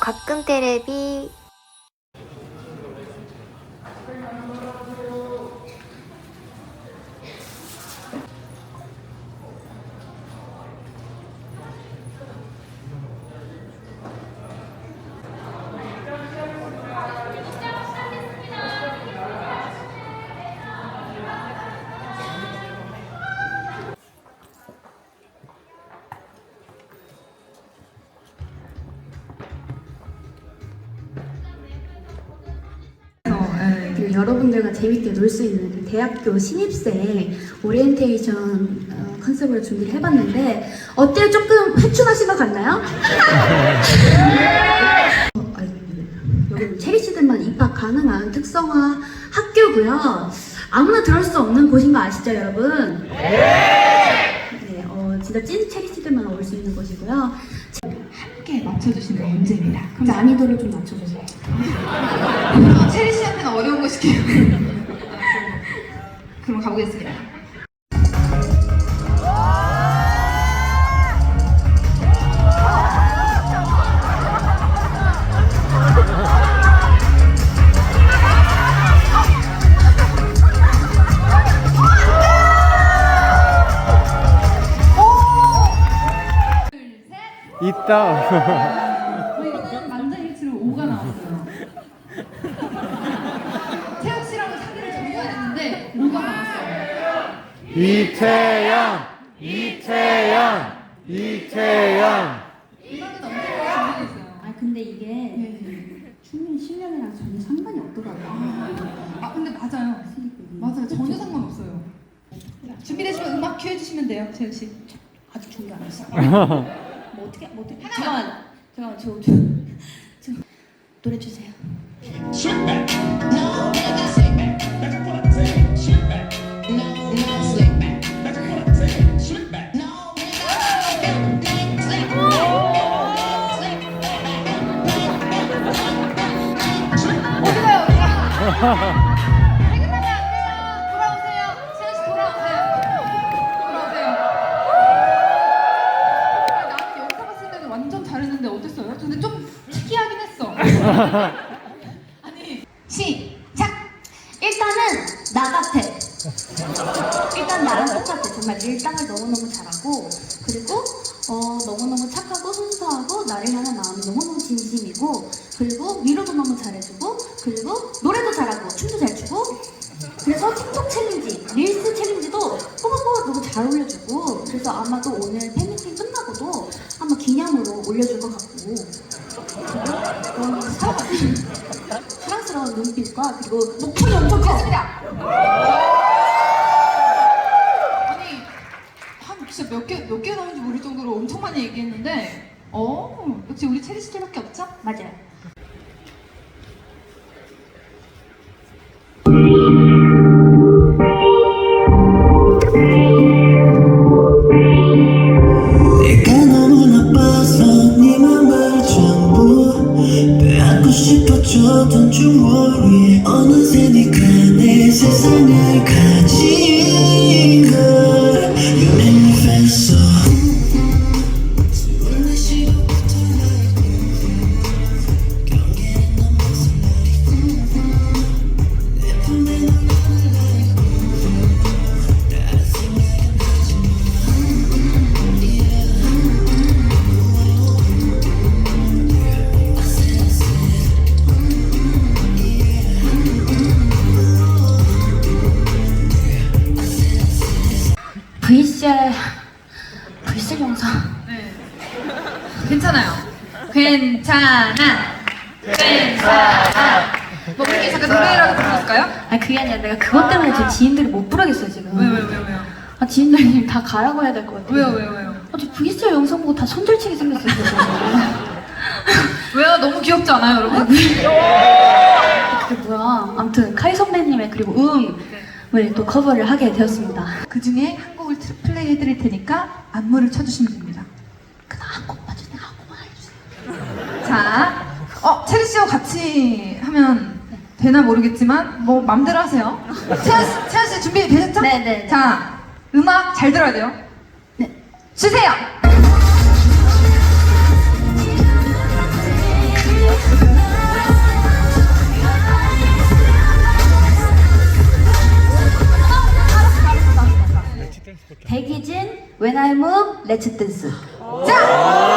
가끔 테레비 여러분들과 재밌게 놀 수 있는 그 대학교 신입생 오리엔테이션 어, 컨셉으로 준비를 해봤는데 어때요? 조금 회춘하신 것 같나요? 어, 여기는 체리씨들만 입학 가능한 특성화 학교고요. 아무나 들어올 수 없는 곳인 거 아시죠, 여러분? 네, 어, 진짜 찐 체리씨들만 올 수 있는 곳이고요. 함께 맞춰주시는 문제입니다. 그럼 난이도를 좀 낮춰주세요. 그럼 체리 씨한테는 어려운 거 시켜요. 그럼 가보겠습니다. 있다. 저희는 만장일치로 5가 나왔어요. 태혁 씨랑은 사귀를 전혀 안 했는데 5가 나왔어요. 이채영, 이채영, 이채영. 음악은 언제까지 준비됐어요? 아 근데 이게 네. 춤이 실력이랑 전혀 상관이 없더라고요. 아 근데 맞아요. 맞아요. 전혀 상관없어요. 준비되시면 음악 큐 해주시면 돼요, 태혁 씨. 아직 준비 안 했어. 뭐 어떻게 뭐 어떻게 잠깐만 잠깐만 저, 저, 저 노래 주세요. 어디가요, 어디가? 때는 완전 잘했는데 어땠어요? 근데 좀 특이하긴 했어. 아니 시작. 일단은 나 같아. 일단 나랑 똑같아. 정말 일당을 너무너무 잘하고 그리고 어, 너무너무 착하고 순수하고 나를 향한 마음이 너무너무 진심이고 그리고 위로도 너무 잘해주고 그리고 노래도 잘하고 춤도 잘 추고 그래서 틱톡 챌린지, 릴스 챌린지도 꼬박꼬박 너무 잘 올려주고 그래서 아마도 오늘 팬미팅 끝나고도 기념으로 올려줄 것 같고 사랑스러운, 사랑스러운 눈빛과 그리고 목소리 엄청 커. 아니 한 진짜 몇 개 몇 개 나온지 모를 정도로 엄청 많이 얘기했는데 어 역시 우리 체리 씨들밖에 없죠? 맞아요 VCR VCR 영상 네. 괜찮아요. 괜찮아. 괜찮아. 뭐 그렇게 잠깐 노래라도 불러볼까요? 아니 그게 아니라 내가 그것 때문에 제 지인들이 못 부르겠어요 지금 왜요 왜요 왜요 왜요? 아 지인들이 다 가라고 해야 될 것 같아요 왜요 왜요 왜요? 아, 저 VCR 영상 보고 다 손절치게 생겼어요 지금. 왜요? 너무 귀엽지 않아요 여러분? 그게 뭐야 아무튼 카이 선배님의 그리고 음을 또 커버를 하게 되었습니다 그 중에 한 곡을 트- 플레이 해드릴 테니까 안무를 쳐주시면 됩니다. 한 곡만 주세요 한 곡만 해주세요 자, 어 체리 씨와 같이 하면 되나 모르겠지만 뭐 맘대로 하세요. 채연 씨, 채연 씨 준비 되셨죠? 네네 자, 음악 잘 들어야 돼요. 네. 주세요. 내 닮음 레츠 댄스. 자!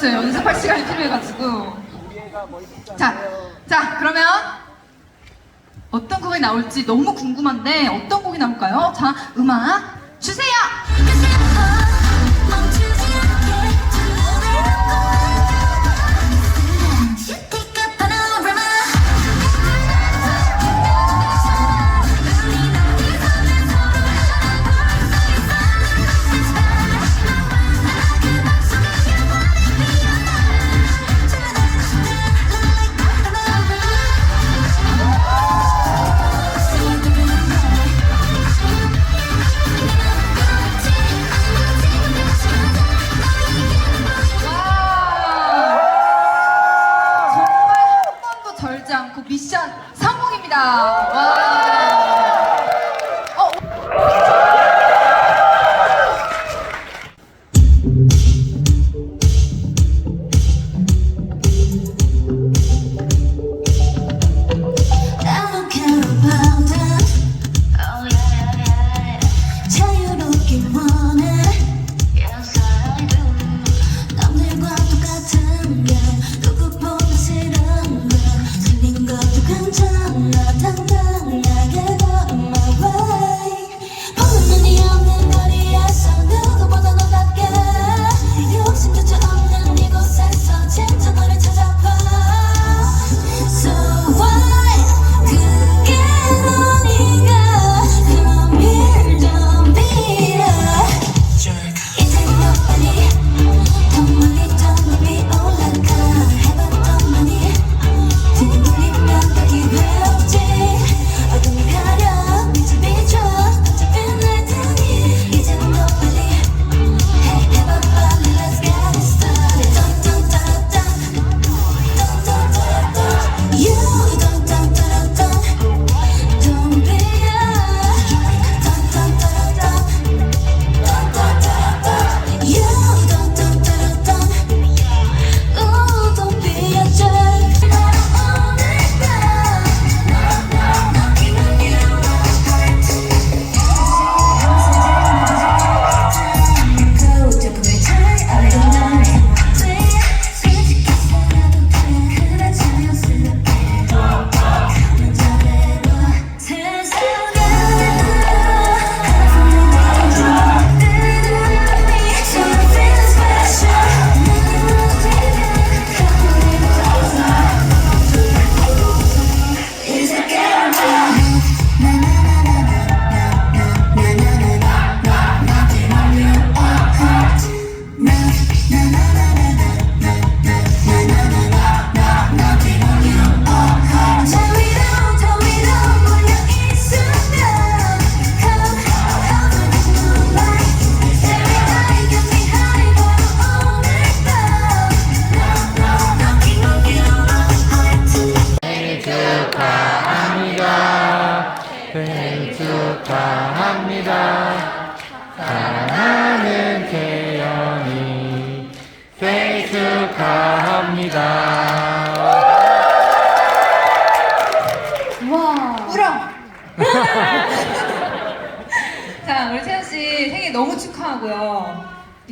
늦었어요. 연습할 시간이 필요해가지고. 자, 자, 그러면 어떤 곡이 나올지 너무 궁금한데 어떤 곡이 나올까요? 자, 음악 주세요! 미션 성공입니다. 와.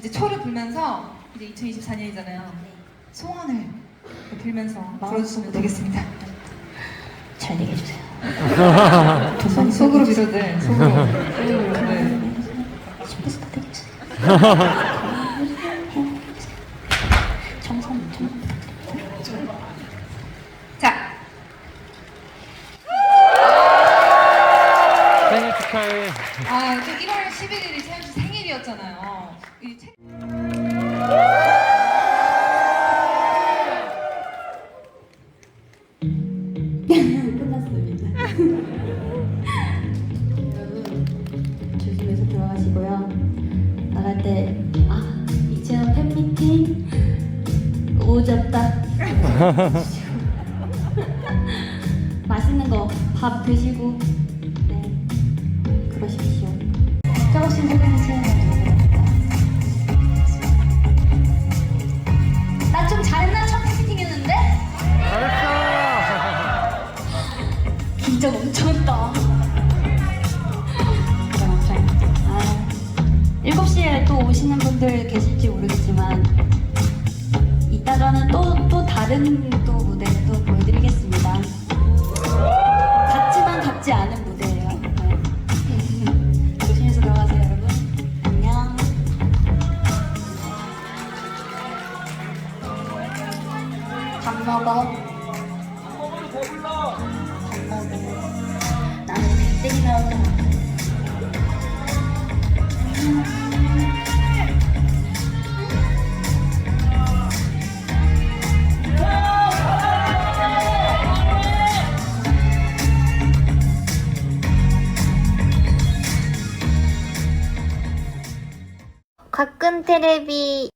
이제 초를 불면서 이제 2024년이잖아요. 소원을 빌면서 불어주시면 되겠습니다. 잘 되게 해주세요. 속, 속으로 빌어들. 속으로. 네. 슈퍼스타 되게 해주세요. 청소년, 청소년. 자, 생일 축하해. 아, 또 1월 11일이 채연 씨 생일이었잖아요. 이 책... 끝났습니다. 여러분 조심해서 들어가시고요. 나갈 때 아, 이채원 팬미팅 오졌다. 맛있는 거 밥 드시고 네 그러십시오. 조금씩 주세요. 나좀 긴장 엄청 했다. 아, 7시에 또 오시는 분들 계실지 모르겠지만 이따가는 또, 또 다른 또 것 같아. 가끔 테레비